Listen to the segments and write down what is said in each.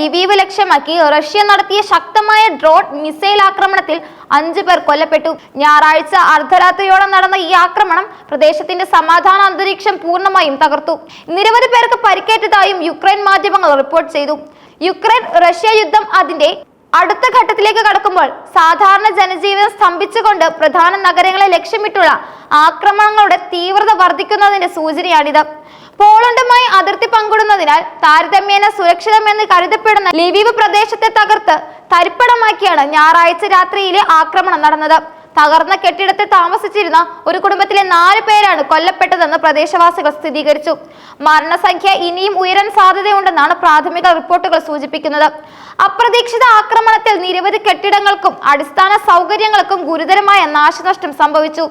Lviv ലക്ഷ്യമാക്കി Russia നടത്തിയ ശക്തമായ ഡ്രോൺ മിസൈൽ ആക്രമണത്തിൽ അഞ്ചു പേർ കൊല്ലപ്പെട്ടു. ഞായറാഴ്ച അർദ്ധരാത്രിയോടെ നടന്ന ഈ ആക്രമണം പ്രദേശത്തിന്റെ സമാധാന അന്തരീക്ഷം പൂർണമായും തകർത്തു. നിരവധി പേർക്ക് പരിക്കേറ്റതായും യുക്രൈൻ മാധ്യമങ്ങൾ റിപ്പോർട്ട് ചെയ്തു. യുക്രൈൻ റഷ്യ യുദ്ധം അതിന്റെ അടുത്ത ഘട്ടത്തിലേക്ക് കടക്കുമ്പോൾ സാധാരണ ജനജീവിതം സ്തംഭിച്ചുകൊണ്ട് പ്രധാന നഗരങ്ങളെ ലക്ഷ്യമിട്ടുള്ള ആക്രമണങ്ങളുടെ തീവ്രത വർദ്ധിക്കുന്നതിന്റെ സൂചനയാണിത്. പോളണ്ടുമായി അതിർത്തി പങ്കിടുന്നതിനാൽ താരതമ്യേന സുരക്ഷിതമെന്ന് കരുതപ്പെടുന്ന ലിവീവ് പ്രദേശത്തെ തകർത്ത് തരിപ്പണമാക്കിയാണ് ഞായറാഴ്ച രാത്രിയിലെ ആക്രമണം നടന്നത്. തകർന്ന കെട്ടിടത്തെ താമസിച്ചിരുന്ന ഒരു കുടുംബത്തിലെ നാല് പേരാണ് കൊല്ലപ്പെട്ടതെന്ന് പ്രദേശവാസികൾ സ്ഥിരീകരിച്ചു. മരണസംഖ്യ ഇനിയും ഉയരാൻ സാധ്യതയുണ്ടെന്നാണ് പ്രാഥമിക റിപ്പോർട്ടുകൾ സൂചിപ്പിക്കുന്നത്. അപ്രതീക്ഷിത ആക്രമണത്തിൽ നിരവധി കെട്ടിടങ്ങൾക്കും അടിസ്ഥാന സൗകര്യങ്ങൾക്കും ഗുരുതരമായ നാശനഷ്ടം സംഭവിച്ചു.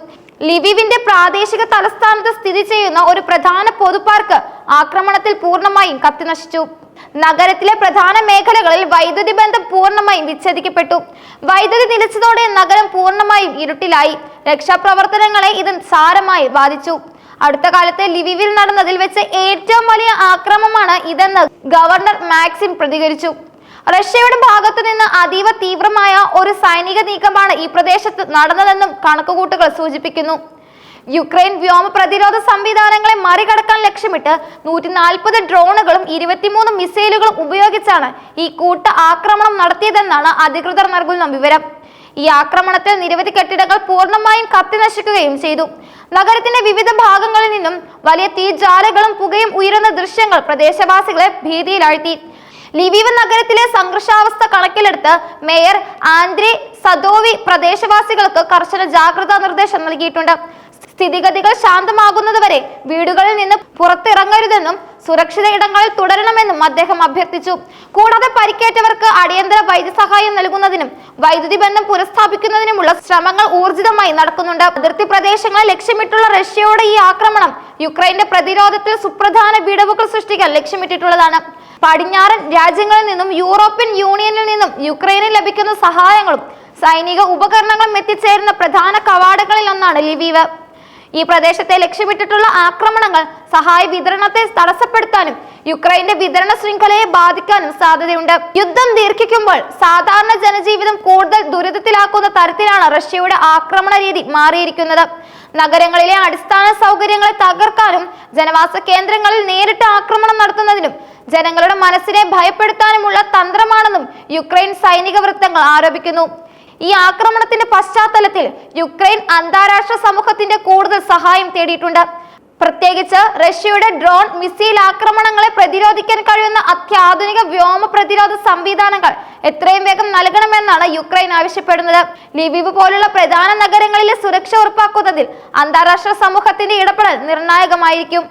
ലിവിവിന്റെ പ്രാദേശിക തലസ്ഥാനത്ത് സ്ഥിതി ചെയ്യുന്ന ഒരു പ്രധാന പൊതുപാർക്ക് ആക്രമണത്തിൽ പൂർണമായും കത്തിനശിച്ചു. നഗരത്തിലെ പ്രധാന മേഖലകളിൽ വൈദ്യുതി ബന്ധം പൂർണമായും വിച്ഛേദിക്കപ്പെട്ടു. വൈദ്യുതി നിലച്ചതോടെ നഗരം പൂർണമായും ഇരുട്ടിലായി. രക്ഷാപ്രവർത്തനങ്ങളെ ഇത് സാരമായി ബാധിച്ചു. അടുത്ത കാലത്തെ ലിവിവിൽ നടന്നതിൽ വെച്ച് ഏറ്റവും വലിയ ആക്രമമാണ് ഇതെന്ന് ഗവർണർ മാക്സിം പ്രതികരിച്ചു. റഷ്യയുടെ ഭാഗത്തു നിന്ന് അതീവ തീവ്രമായ ഒരു സൈനിക നീക്കമാണ് ഈ പ്രദേശത്ത് നടന്നതെന്നും കണക്കുകൂട്ടുകൾ സൂചിപ്പിക്കുന്നു. യുക്രൈൻ വ്യോമ പ്രതിരോധ സംവിധാനങ്ങളെ മറികടക്കാൻ ലക്ഷ്യമിട്ട് നൂറ്റി നാൽപ്പത് ഡ്രോണുകളും ഇരുപത്തിമൂന്ന് മിസൈലുകളും ഉപയോഗിച്ചാണ് ഈ കൂട്ട ആക്രമണം നടത്തിയതെന്നാണ് അധികൃതർ നൽകുന്ന വിവരം. ഈ ആക്രമണത്തിൽ നിരവധി കെട്ടിടങ്ങൾ പൂർണമായും കത്തിനശിക്കുകയും ചെയ്തു. നഗരത്തിന്റെ വിവിധ ഭാഗങ്ങളിൽ നിന്നും വലിയ തീജാലകളും പുകയും ഉയരുന്ന ദൃശ്യങ്ങൾ പ്രദേശവാസികളെ ഭീതിയിലാഴ്ത്തി. ലിവീവ് നഗരത്തിലെ സംഘർഷാവസ്ഥ കണക്കിലെടുത്ത് മേയർ ആന്ദ്രി സദോവി പ്രദേശവാസികൾക്ക് കർശന ജാഗ്രതാ നിർദ്ദേശം നൽകിയിട്ടുണ്ട്. സ്ഥിതിഗതികൾ ശാന്തമാകുന്നതുവരെ വീടുകളിൽ നിന്ന് പുറത്തിറങ്ങരുതെന്നും സുരക്ഷിത ഇടങ്ങളിൽ തുടരണമെന്നും അദ്ദേഹം അഭ്യർത്ഥിച്ചു. കൂടാതെ പരിക്കേറ്റവർക്ക് അടിയന്തര വൈദ്യസഹായം നൽകുന്നതിനും വൈദ്യുതി ബന്ധം പുനഃസ്ഥാപിക്കുന്നതിനുമുള്ള ശ്രമങ്ങൾ ഊർജിതമായി നടക്കുന്നുണ്ട്. അതിർത്തി പ്രദേശങ്ങളെ ലക്ഷ്യമിട്ടുള്ള റഷ്യയുടെ ഈ ആക്രമണം യുക്രൈന്റെ പ്രതിരോധത്തിൽ സുപ്രധാന വിടവുകൾ സൃഷ്ടിക്കാൻ ലക്ഷ്യമിട്ടിട്ടുള്ളതാണ്. പടിഞ്ഞാറൻ രാജ്യങ്ങളിൽ നിന്നും യൂറോപ്യൻ യൂണിയനിൽ നിന്നും യുക്രൈനിൽ ലഭിക്കുന്ന സഹായങ്ങളും സൈനിക ഉപകരണങ്ങളും എത്തിച്ചേരുന്ന പ്രധാന കവാടങ്ങളിൽ ഒന്നാണ് ലിവീവ്. ഈ പ്രദേശത്തെ ലക്ഷ്യമിട്ടിട്ടുള്ള ആക്രമണങ്ങൾ സഹായ വിതരണത്തെ തടസ്സപ്പെടുത്താനും യുക്രൈന്റെ വിതരണ ശൃംഖലയെ ബാധിക്കാനും സാധ്യതയുണ്ട്. യുദ്ധം ദീർഘിക്കുമ്പോൾ സാധാരണ ജനജീവിതം കൂടുതൽ ദുരിതത്തിലാക്കുന്ന തരത്തിലാണ് റഷ്യയുടെ ആക്രമണ രീതി മാറിയിരിക്കുന്നത്. നഗരങ്ങളിലെ അടിസ്ഥാന സൗകര്യങ്ങളെ തകർക്കാനും ജനവാസ കേന്ദ്രങ്ങളിൽ നേരിട്ട് ആക്രമണം നടത്തുന്നതിനും ജനങ്ങളുടെ മനസ്സിനെ ഭയപ്പെടുത്താനുമുള്ള തന്ത്രമാണെന്നും യുക്രൈൻ സൈനിക വൃത്തങ്ങൾ ആരോപിക്കുന്നു. ഈ ആക്രമണത്തിന്റെ പശ്ചാത്തലത്തിൽ യുക്രൈൻ അന്താരാഷ്ട്ര സമൂഹത്തിന്റെ കൂടുതൽ സഹായം തേടിയിട്ടുണ്ട്. പ്രത്യേകിച്ച് റഷ്യയുടെ ഡ്രോൺ മിസൈൽ ആക്രമണങ്ങളെ പ്രതിരോധിക്കാൻ കഴിയുന്ന അത്യാധുനിക വ്യോമ പ്രതിരോധ സംവിധാനങ്ങൾ എത്രയും വേഗം നൽകണമെന്നാണ് യുക്രൈൻ ആവശ്യപ്പെടുന്നത്. ലിവിവ് പോലുള്ള പ്രധാന നഗരങ്ങളിലെ സുരക്ഷ ഉറപ്പാക്കുന്നതിൽ അന്താരാഷ്ട്ര സമൂഹത്തിന്റെ ഇടപെടൽ നിർണായകമായിരിക്കും.